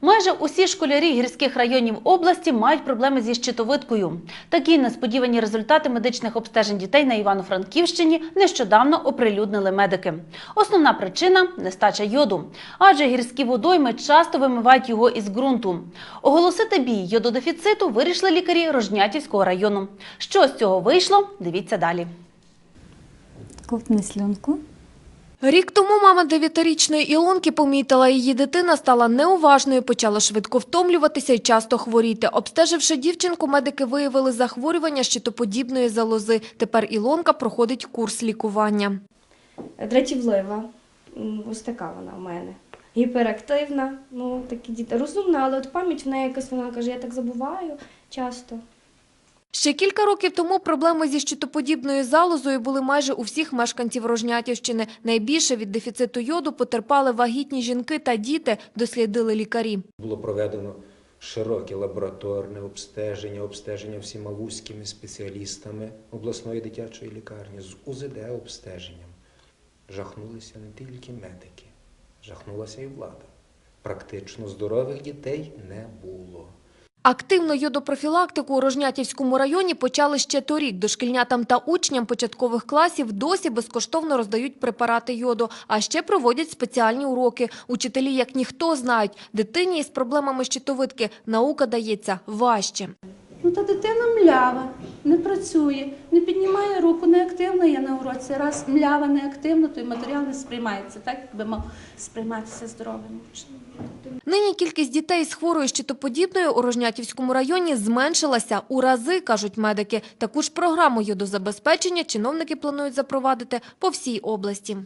Майже усі школярі гірських районів області мають проблеми зі щитовидкою. Такі несподівані результати медичних обстежень дітей на Івано-Франківщині нещодавно оприлюднили медики. Основна причина нестача йоду, адже гірські водойми часто вимивають його із ґрунту. Оголосити бій йододефіциту вирішили лікарі Рожнятівського району. Що з цього вийшло? Дивіться далі. Ковтни слюнку. Рік тому мама дев'ятирічної Ілонки помітила, її дитина стала неуважною, почала швидко втомлюватися і часто хворіти. Обстеживши дівчинку, медики виявили захворювання щитоподібної залози. Тепер Ілонка проходить курс лікування. дратівлива. Ось така вона в мене. Гіперактивна, ну такі діти. Розумна, але от пам'ять в неї якось вона каже, я так забуваю часто. Ще кілька років тому проблеми зі щитоподібною залозою були майже у всіх мешканців Рожнятівщини. Найбільше від дефіциту йоду потерпали вагітні жінки та діти, дослідили лікарі. Було проведено широке лабораторне обстеження, обстеження всіма вузькими спеціалістами обласної дитячої лікарні з УЗД обстеженням. Жахнулися не тільки медики, жахнулася і влада. Практично здорових дітей не було. Активну йодопрофілактику у Рожнятівському районі почали ще торік. Дошкільнятам та учням початкових класів досі безкоштовно роздають препарати йоду, а ще проводять спеціальні уроки. Учителі, як ніхто, знають, дитині із проблемами щитовидки наука дається важче. Ну та дитина млява, не працює, не піднімає руку, не активна є на уроці. Раз млява не активна, то й матеріал не сприймається, так якби мав сприйматися здоровим учнем. Нині кількість дітей з хворою щитоподібною у Рожнятівському районі зменшилася у рази, кажуть медики. Таку ж програму йодозабезпечення чиновники планують запровадити по всій області.